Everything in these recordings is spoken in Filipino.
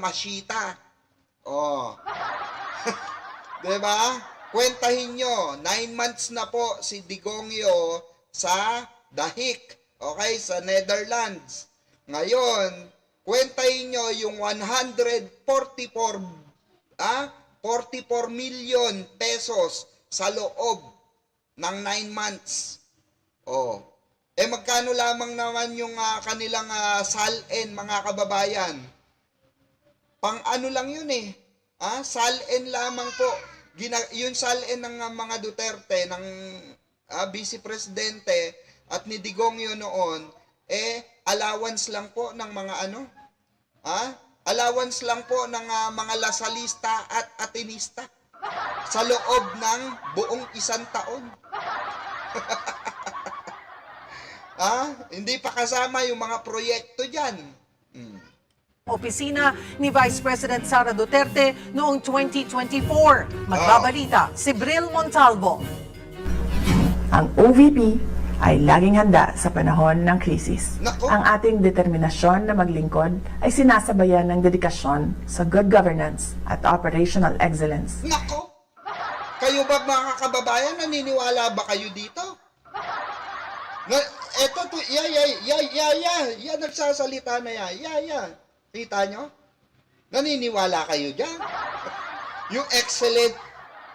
Mashita. Oh. 'Di ba? Kwentahin nyo, nine months na po si Digongyo sa Dahik, okay, sa Netherlands. Ngayon, kwentahin nyo yung 144 ah, 44 million pesos sa loob ng 9 months. Oh. Eh magkano lamang naman yung ah, kanilang ah, salin mga kababayan? Pang ano lang yun eh. Ah, salin lamang po. Gina, yung salin ng mga Duterte ng ah, vice presidente at ni Digongyo noon eh allowance lang po ng mga ano? Ah, allowance lang po ng ah, mga lasalista at atinista sa loob ng buong isang taon. ah, hindi pa kasama yung mga proyekto diyan. Hmm. Opisina ni Vice President Sara Duterte noong 2024. Magbabalita si Bril Montalvo. Ang OVP ay laging handa sa panahon ng krisis. Nako. Ang ating determinasyon na maglingkod ay sinasabayan ng dedikasyon sa good governance at operational excellence. Nako! Kayo ba mga kababayan, naniniwala ba kayo dito? Na, eto to, ya, ya, ya, ya, ya, ya, nagsasalita na ya, ya, ya. Kita nyo? Naniniwala kayo dyan? Yung excellent,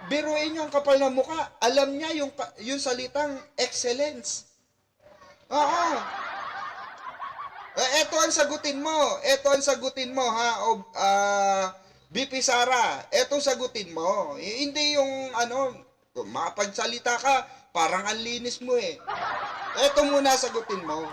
biruin nyo ang kapal na mukha, alam niya yung, yung salitang excellence. Oo. Eh, eto ang sagutin mo. Eto ang sagutin mo, ha? O, ah, BP Sara, eto sagutin mo. Eh, Hindi yung, ano, makapagsalita ka, parang ang linis mo eh. Eto muna sagutin mo.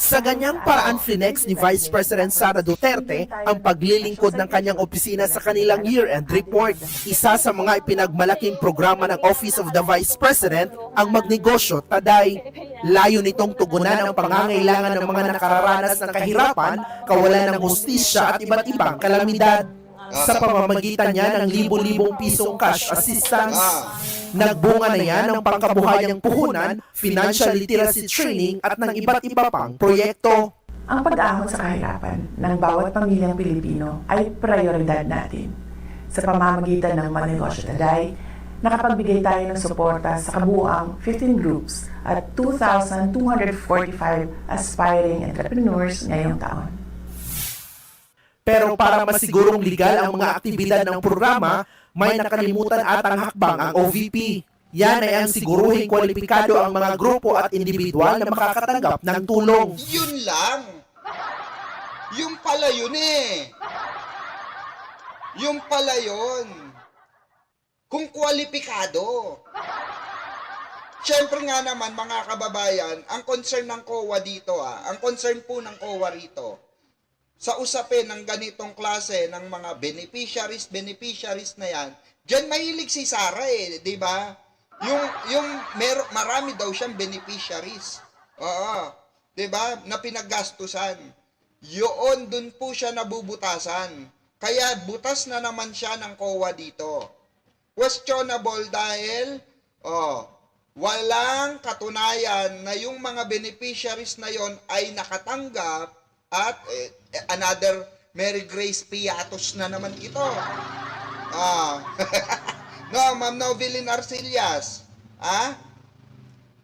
Sa ganyang paraan flinex ni Vice President Sara Duterte ang paglilingkod ng kanyang opisina sa kanilang year-end report. Isa sa mga ipinagmalaking programa ng Office of the Vice President ang magnegosyo taday. Layo nitong tugunan ang pangangailangan ng mga nakararanas ng kahirapan, kawalan ng hustisya at iba't ibang kalamidad. Sa pamamagitan niya ng libo-libong pisong cash assistance, Nagbunga na yan ng pangkabuhayang puhunan, financial literacy training at ng iba't iba pang proyekto. Ang pag-ahon sa kahirapan ng bawat pamilyang Pilipino ay prioridad natin. Sa pamamagitan ng Manegosyo Taday, nakapagbigay tayo ng suporta sa kabuuang 15 groups at 2,245 aspiring entrepreneurs ngayong taon. Pero para masigurong legal ang mga aktibidad ng programa, may nakalimutan atang hakbang ang OVP. Yan ay ang siguruhing kwalipikado ang mga grupo at individual na makakatanggap ng tulong. Yun lang. Yung pala yun eh. Yung pala yun. Kung kwalipikado. Siyempre nga naman mga kababayan, ang concern ng COA dito ah, ang concern po ng COA rito, sa usapin ng ganitong klase ng mga beneficiaries, beneficiaries na yan, dyan mahilig si Sara eh, di ba? Yung, yung mer marami daw siyang beneficiaries. Oo. Di ba? Na pinaggastusan. Yun, dun po siya nabubutasan. Kaya butas na naman siya ng COA dito. Questionable dahil, oh, walang katunayan na yung mga beneficiaries na yon ay nakatanggap at eh, another Mary Grace Piatos na naman ito. Ah. no, Ma'am Novelin Arcillas. Ah?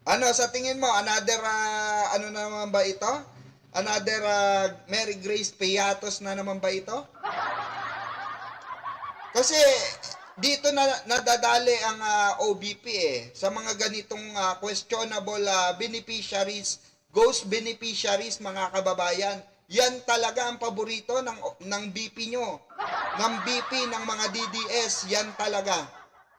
Ano sa tingin mo another ah, ano na naman ba ito? Another ah, Mary Grace Piatos na naman ba ito? Kasi dito na nadadali ang ah, OBP eh sa mga ganitong ah, questionable ah, beneficiaries, ghost beneficiaries mga kababayan. Yan talaga ang paborito ng ng BP nyo. Ng BP ng mga DDS, yan talaga.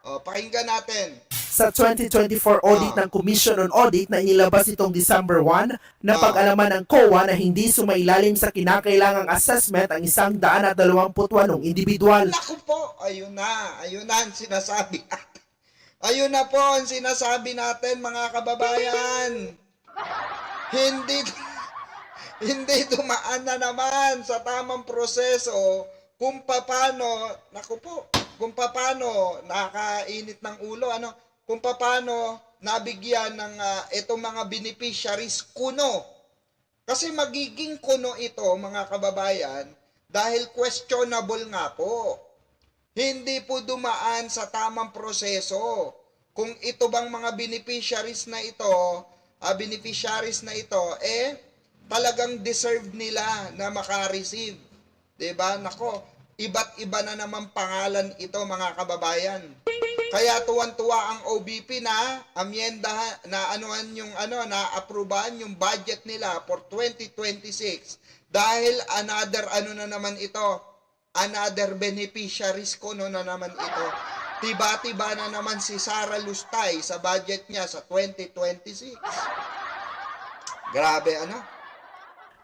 O, pakinggan natin. Sa 2024 audit ng Commission on Audit na inilabas itong December 1, napag-alaman ng COA na hindi sumailalim sa kinakailangang assessment ang isang daan at dalawamputwanong individual. Naku po, ayun na, ayun na ang sinasabi natin. Ayun na po ang sinasabi natin mga kababayan. Hindi hindi dumaan na naman sa tamang proseso kung paano, naku po, kung paano nakakainit ng ulo, ano, kung paano nabigyan ng ah, itong mga beneficiaries kuno. Kasi magiging kuno ito, mga kababayan, dahil questionable nga po. Hindi po dumaan sa tamang proseso. Kung ito bang mga beneficiaries na ito, ah, beneficiaries na ito, eh, talagang deserve nila na makareceive. ba? Nako, iba't iba na naman pangalan ito mga kababayan. Kaya tuwan-tuwa ang OBP na amyenda na anuan yung ano na aprubahan yung budget nila for 2026 dahil another ano na naman ito another beneficiaries ko no na naman ito tiba-tiba na naman si Sara Lustay sa budget niya sa 2026 grabe ano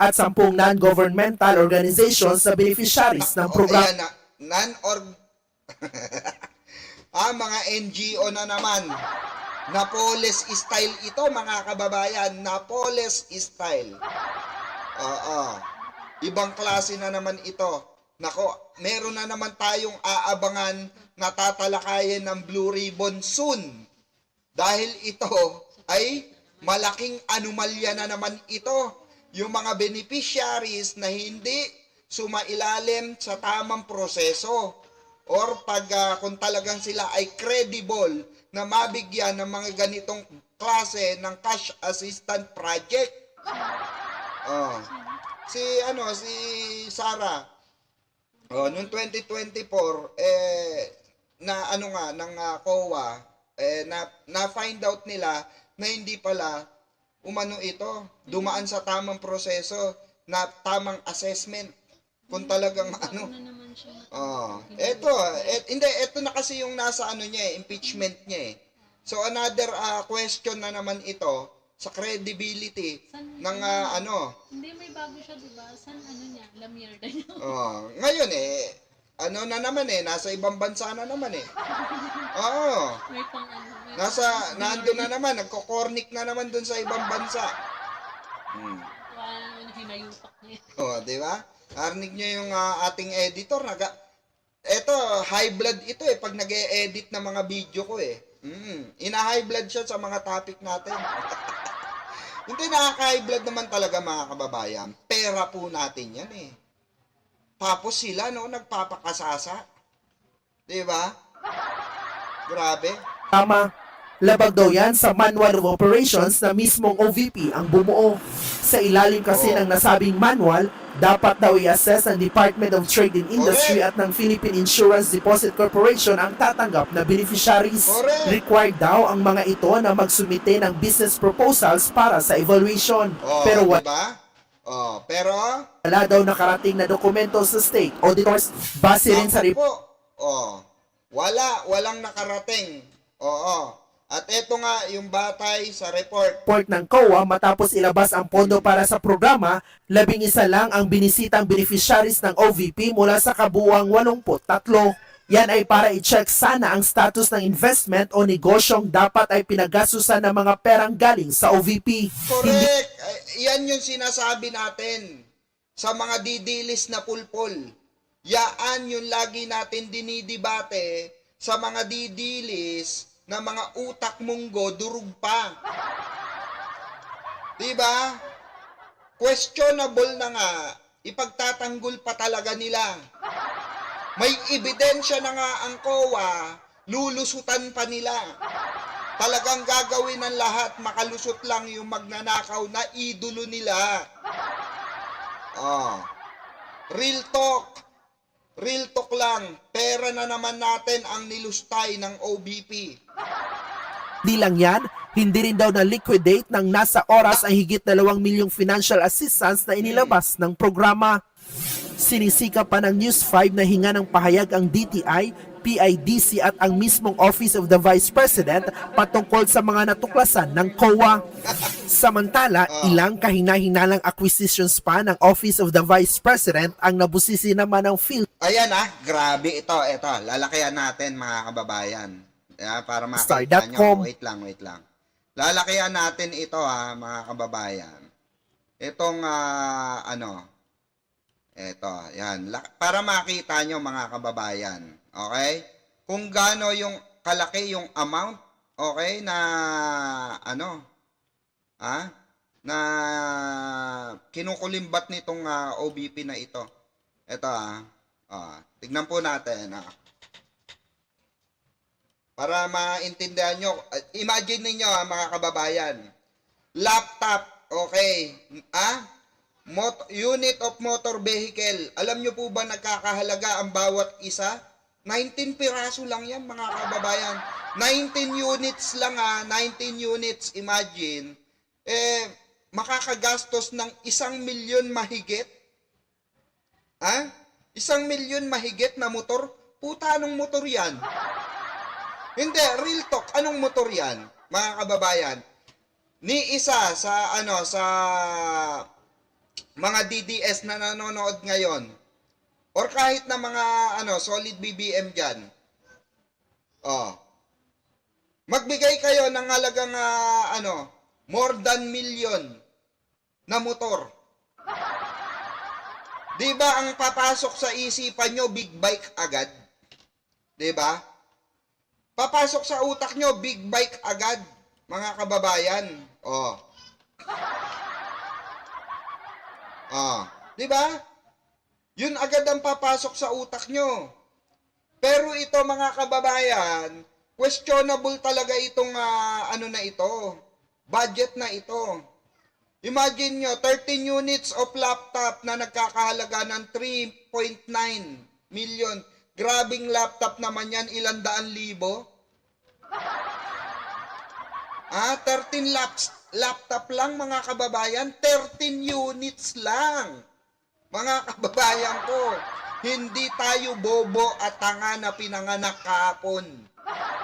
at sampung non-governmental organizations na beneficiaries ng Oh, programa. ayan na, non-org... ah, mga NGO na naman. Napoles style ito, mga kababayan. Napoles style. Oo. Ibang klase na naman ito. Nako, meron na naman tayong aabangan na tatalakayin ng Blue Ribbon soon. Dahil ito ay malaking anomalya na naman ito. Yung mga beneficiaries na hindi sumailalim sa tamang proseso or pag ah, kung talagang sila ay credible na mabigyan ng mga ganitong klase ng cash assistant project. Oh. Si ano si Sara Oh, noong 2024 eh na ano nga ng ah, COA eh na na find out nila na hindi pala umano ito dumaan sa tamang proseso na tamang assessment kung talagang ano Oh, eto, et, hindi, eto na kasi yung nasa ano niya eh, impeachment niya eh. So another ah, question na naman ito sa credibility ng ah, ano, Hindi, may bago siya, di ba? San ano niya? Lamierda niya. Oh, ngayon eh, ano na naman eh, nasa ibang bansa na naman eh. Oo. May pang ano. May Nasa, nando na naman, nagko-cornic na naman dun sa ibang bansa. Hmm. Wala naman hinayupak niya. Oh, di ba? Arinig niyo yung ah, ating editor, naga, eto, high blood ito eh, pag nag edit ng mga video ko eh. Mm, ina-high blood siya sa mga topic natin. Hindi nakaka-high blood naman talaga mga kababayan. Pera po natin yan eh. Tapos sila no, nagpapakasasa. Di ba? Grabe. Tama. Labag daw yan sa Manual of Operations na mismong OVP ang bumuo. Sa ilalim kasi Oo. ng nasabing manual, dapat daw i-assess ng Department of Trade and Industry at ng Philippine Insurance Deposit Corporation ang tatanggap na beneficiaries. Correct. Required daw ang mga ito na magsumite ng business proposals para sa evaluation. Oh, Pero di wala ba? Oh, pero daw nakarating na dokumento sa state auditors base rin sa po. Oh. Wala, walang nakarating. Oo. At eto nga yung batay sa report. report ng COA matapos ilabas ang pondo para sa programa, labing isa lang ang binisitang beneficiaries ng OVP mula sa kabuuang 83. Yan ay para i-check sana ang status ng investment o negosyong dapat ay pinagasusan ng mga perang galing sa OVP. Hindi Correct. Ay, Yan yung sinasabi natin sa mga didilis na pulpol. Yaan yung lagi natin dinidibate sa mga didilis na mga utak munggo durug pa. Diba? Questionable na nga, ipagtatanggol pa talaga nila. May ebidensya na nga ang COA, lulusutan pa nila. Talagang gagawin ng lahat, makalusot lang yung magnanakaw na idolo nila. Oh. Real talk. Real talk lang. Pera na naman natin ang nilustay ng OBP. Di lang yan, hindi rin daw na-liquidate ng nasa oras ang higit 2 milyong financial assistance na inilabas ng programa. Sinisika pa ng News 5 na hinga ng pahayag ang DTI, PIDC at ang mismong Office of the Vice President patungkol sa mga natuklasan ng COA. Samantala, ilang kahina-hinalang acquisitions pa ng Office of the Vice President ang nabusisi naman ng Phil Ayan ah, grabe ito, ito. Lalakihan natin mga kababayan. Yeah, para makita nyo. Wait lang, wait lang. Lalakihan natin ito ha, mga kababayan. Itong, ah, ano, ito, yan. Para makita nyo mga kababayan. Okay? Kung gaano yung kalaki yung amount, okay, na, ano, ha? Na kinukulimbat nitong ah, OBP na ito. Ito ah. Ah, tignan po natin ah. Para maintindihan nyo. ah, Imagine ninyo ah, mga kababayan. Laptop, okay. Ah? Mot- unit of motor vehicle. Alam nyo po ba nagkakahalaga ang bawat isa? 19 piraso lang yan mga kababayan. 19 units lang ah. 19 units, imagine. Eh, makakagastos ng isang milyon mahigit. Ha? Isang milyon mahigit na motor? Puta, anong motor yan? Hindi, real talk. Anong motor yan, mga kababayan? Ni isa sa, ano, sa mga DDS na nanonood ngayon, or kahit na mga, ano, solid BBM dyan, oh, magbigay kayo ng halagang, ah, ano, more than million na motor. Di ba ang papasok sa isipan nyo, big bike agad? Di ba? Papasok sa utak nyo, big bike agad, mga kababayan. Oh. Oh. Di ba? Yun agad ang papasok sa utak nyo. Pero ito mga kababayan, questionable talaga itong ah, ano na ito. Budget na ito. Imagine nyo, 13 units of laptop na nagkakahalaga ng 3.9 million. Grabing laptop naman yan, ilang daan libo. Ah, 13 laps, laptop lang mga kababayan, 13 units lang. Mga kababayan ko, hindi tayo bobo at tanga na pinanganak kahapon.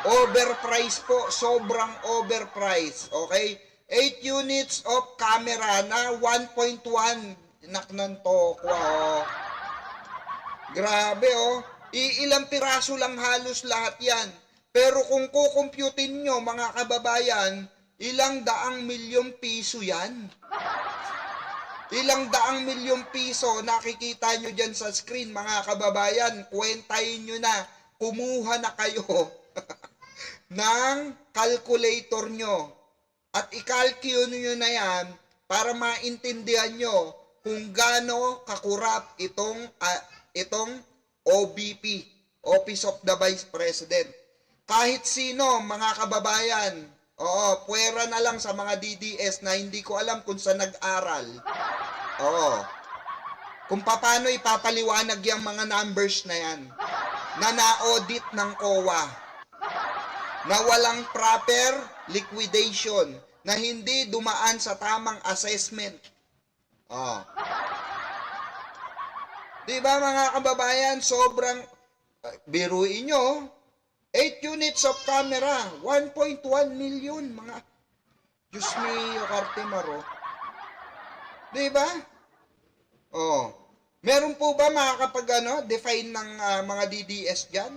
Overpriced po, sobrang overpriced. Okay? 8 units of camera na 1.1. Nak ng tokwa, oh. Grabe, oh. Iilang piraso lang halos lahat yan. Pero kung kukumputin nyo, mga kababayan, ilang daang milyong piso yan. Ilang daang milyong piso nakikita nyo dyan sa screen, mga kababayan. Kwentahin nyo na, kumuha na kayo ng calculator nyo. At i-calculate nyo na yan para maintindihan nyo kung gaano kakurap itong, ah, itong OBP, Office of the Vice President. Kahit sino, mga kababayan, oo, puwera na lang sa mga DDS na hindi ko alam kung saan nag-aral. Oo. Kung paano ipapaliwanag yung mga numbers na yan na na-audit ng COA na walang proper liquidation na hindi dumaan sa tamang assessment. Oh. 'Di ba mga kababayan, sobrang biruin nyo, 8 units of camera, 1.1 million mga Diyos mio, Cartimaro. 'Di ba? Oh. Meron po ba makakapag ano, define ng ah, mga DDS diyan?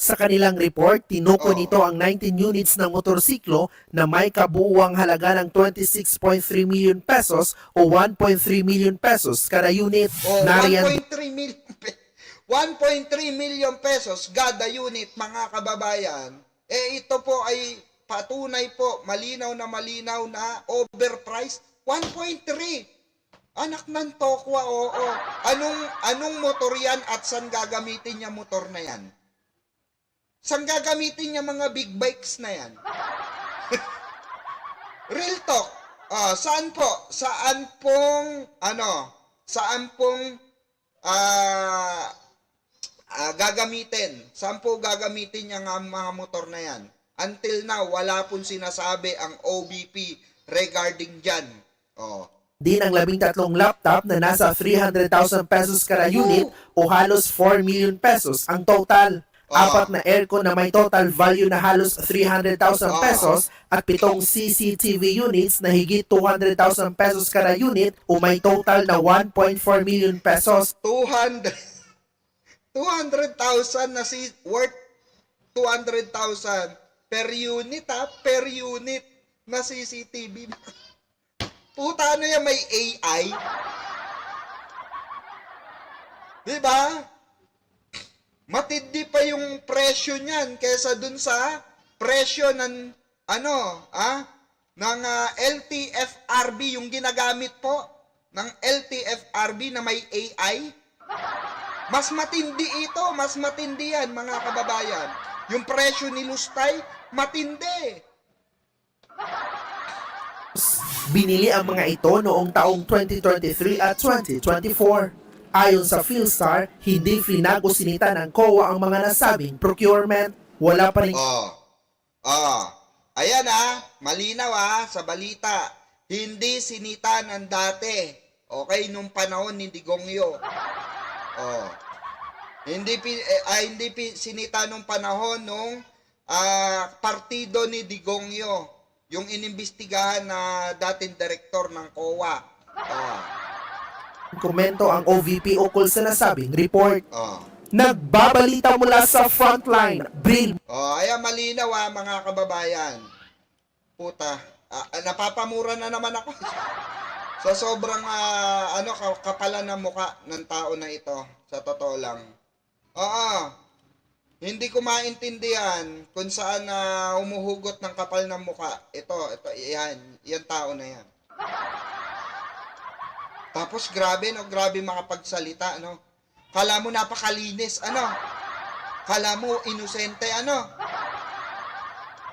Sa kanilang report, tinuko Oo. nito ang 19 units ng motorsiklo na may kabuuang halaga ng 26.3 million pesos o 1.3 million pesos kada unit. Oh, Nariyan 1.3 million pe- 1.3 million pesos kada unit mga kababayan. Eh ito po ay patunay po malinaw na malinaw na overpriced 1.3. Anak ng tokwa, oo. Anong anong motor yan at saan gagamitin niya motor na yan? Saan gagamitin niya mga big bikes na yan? Real talk. Ah, saan po? Saan pong ano? Saan pong ah ah, gagamitin? Saan po gagamitin niya nga ang mga motor na yan? Until now, wala pong sinasabi ang OBP regarding dyan. Oh. din ang labing tatlong laptop na nasa 300,000 pesos kada unit o halos 4 million pesos ang total. Ah. Apat na aircon na may total value na halos 300,000 Ah. pesos at pitong CCTV units na higit 200,000 pesos kada unit o may total na 1.4 million pesos. 200 200,000 na si worth 200,000 per unit ha, per unit na CCTV. Puta ano yan, may AI? Di ba? Matindi pa yung presyo niyan kaysa dun sa presyo ng ano, ah, ng ah, LTFRB yung ginagamit po ng LTFRB na may AI? Mas matindi ito, mas matindi yan mga kababayan. Yung presyo ni Lustay, matindi. Binili ang mga ito noong taong 2023 at 2024. Ayon sa Philstar, hindi finagosinita ng COA ang mga nasabing procurement. Wala pa rin Oh. Oh. Ayan ah, malinaw ah sa balita. Hindi sinita ng dati. Okay, nung panahon ni Digongyo. Oh. Hindi eh, ah, hindi sinita nung panahon nung ah, partido ni Digongyo. Yung inimbestigahan na dating direktor ng COA. Oh. komento ang OVP ukol sa nasabing report. Oh. Nagbabalita mula sa frontline, Bril Oh, ayan malinaw ah, mga kababayan. Puta, ah, ah, napapamura na naman ako. sa sobrang ah, ano ka- kapalan ng muka ng tao na ito, sa totoo lang. Oo. Hindi ko maintindihan kung saan na umuhugot ng kapal ng muka. Ito, ito, yan, yan tao na yan. Tapos grabe no, grabe makapagsalita no. Kala mo napakalinis, ano? Kala mo inosente, ano?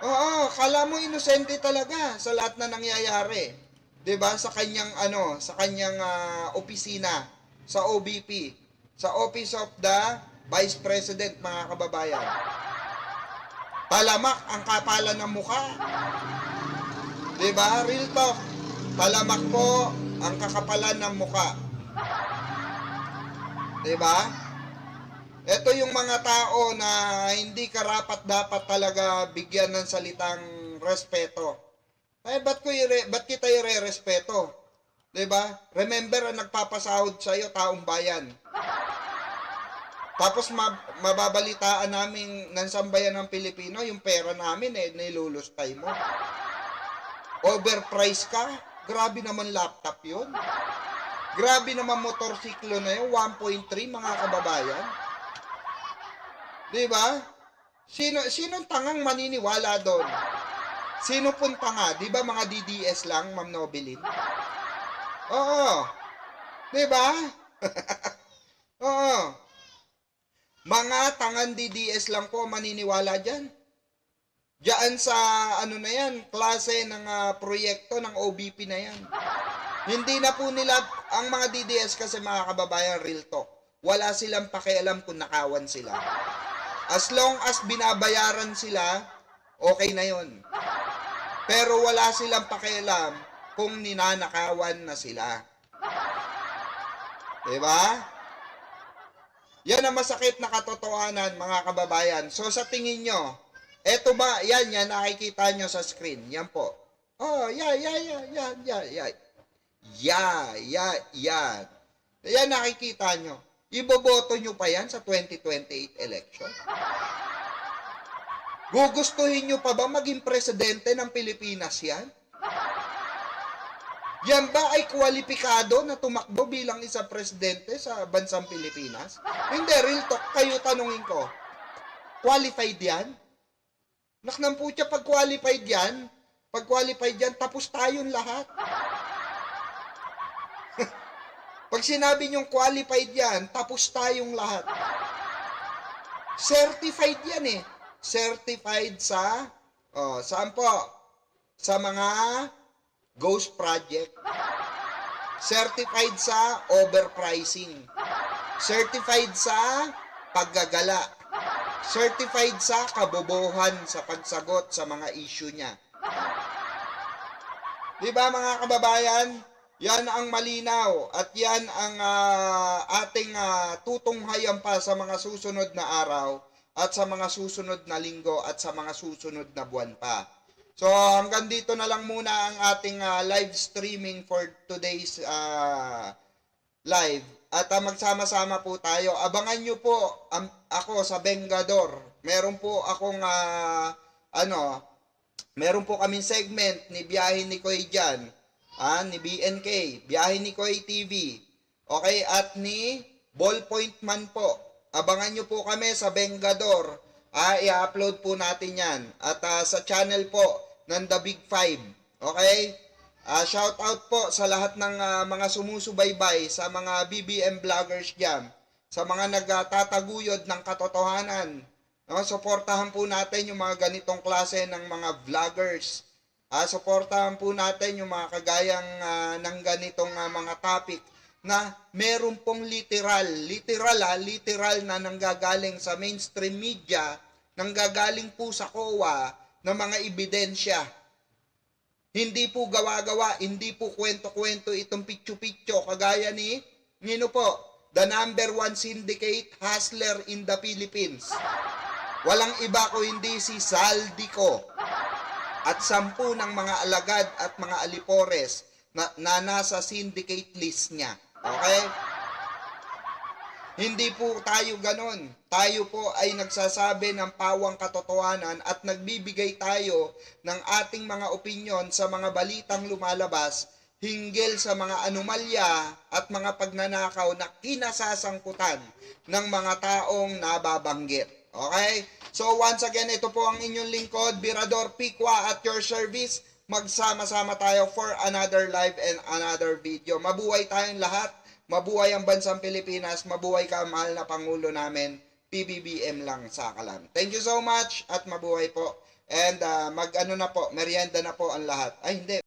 Oo, kala mo inosente talaga sa lahat na nangyayari. 'Di ba? Sa kanyang ano, sa kanyang ah, opisina, sa OBP, sa Office of the Vice President, mga kababayan. Talamak ang kapalan ng mukha. 'Di ba? Real talk. Talamak po ang kakapalan ng mukha. 'Di ba? Ito yung mga tao na hindi karapat dapat talaga bigyan ng salitang respeto. Eh, ba't, ko ire, ba't kita ire-respeto? ba? Remember, ang nagpapasahod sa iyo, taong bayan. Tapos ma- mababalitaan namin ng sambayan ng Pilipino, yung pera namin eh, nilulustay mo. Overprice ka? Grabe naman laptop yun. Grabe naman motorsiklo na yun, 1.3 mga kababayan. Di ba? Sino, sinong tangang maniniwala doon? Sino pong tanga? Di ba mga DDS lang, Ma'am Nobelin? Oo. Di ba? Oo. Mga tangan DDS lang po maniniwala dyan. Diyan sa ano na yan, klase ng ah, proyekto ng OBP na yan. Hindi na po nila, ang mga DDS kasi mga kababayan, real talk. Wala silang pakialam kung nakawan sila. As long as binabayaran sila, okay na yon. Pero wala silang pakialam kung ninanakawan na sila. Diba? Yan ang masakit na katotohanan, mga kababayan. So, sa tingin nyo, eto ba, yan, yan, nakikita nyo sa screen. Yan po. Oh, yan, yan, yan, yan, yan, yan. Yeah, yeah, yan. Yan nakikita nyo. Iboboto nyo pa yan sa 2028 election? Gugustuhin nyo pa ba maging presidente ng Pilipinas yan? Yan ba ay kwalipikado na tumakbo bilang isang presidente sa bansang Pilipinas? Hindi, real talk, kayo tanungin ko. Qualified yan? Naknang putya, pag qualified yan, pag qualified yan, tapos tayong lahat. pag sinabi nyong qualified yan, tapos tayong lahat. Certified yan eh. Certified sa, oh, saan po? Sa mga ghost project. Certified sa overpricing. Certified sa paggagala. Certified sa kabobohan sa pagsagot sa mga issue niya. Di ba mga kababayan? Yan ang malinaw at yan ang ah, ating ah, tutunghayan pa sa mga susunod na araw at sa mga susunod na linggo at sa mga susunod na buwan pa. So hanggang dito na lang muna ang ating ah, live streaming for today's ah, live. At ah, magsama-sama po tayo. Abangan nyo po am- ako sa Bengador. Meron po akong ah, ano, meron po kaming segment ni Biyahe ni Koy dyan. Ah, ni BNK, Biyahe ni Koy TV. Okay, at ni Ballpoint Man po. Abangan nyo po kami sa Bengador. Ah, i-upload po natin yan. At ah, sa channel po ng The Big Five. Okay? Ah, shout out po sa lahat ng ah, mga sumusubaybay, sa mga BBM vloggers diyan, sa mga nagtataguyod ng katotohanan. No, suportahan po natin yung mga ganitong klase ng mga vloggers. Ah, suportahan po natin yung mga kagayang ah, ng ganitong ah, mga topic na meron pong literal, literal ah, literal na nanggagaling sa mainstream media, nanggagaling po sa COA ng mga ebidensya. Hindi po gawa-gawa, hindi po kwento-kwento itong pityo-pityo kagaya ni Nino po, the number one syndicate hustler in the Philippines. Walang iba ko hindi si Saldico at sampu ng mga alagad at mga alipores na, na nasa syndicate list niya. Okay? Hindi po tayo ganon. Tayo po ay nagsasabi ng pawang katotohanan at nagbibigay tayo ng ating mga opinyon sa mga balitang lumalabas hinggil sa mga anomalya at mga pagnanakaw na kinasasangkutan ng mga taong nababanggit. Okay? So once again, ito po ang inyong lingkod, Birador Pikwa at your service. Magsama-sama tayo for another live and another video. Mabuhay tayong lahat. Mabuhay ang bansang Pilipinas. Mabuhay ka, mahal na Pangulo namin. PBBM lang sa kalam. Thank you so much at mabuhay po. And ah, mag ano na po, merienda na po ang lahat. Ay hindi,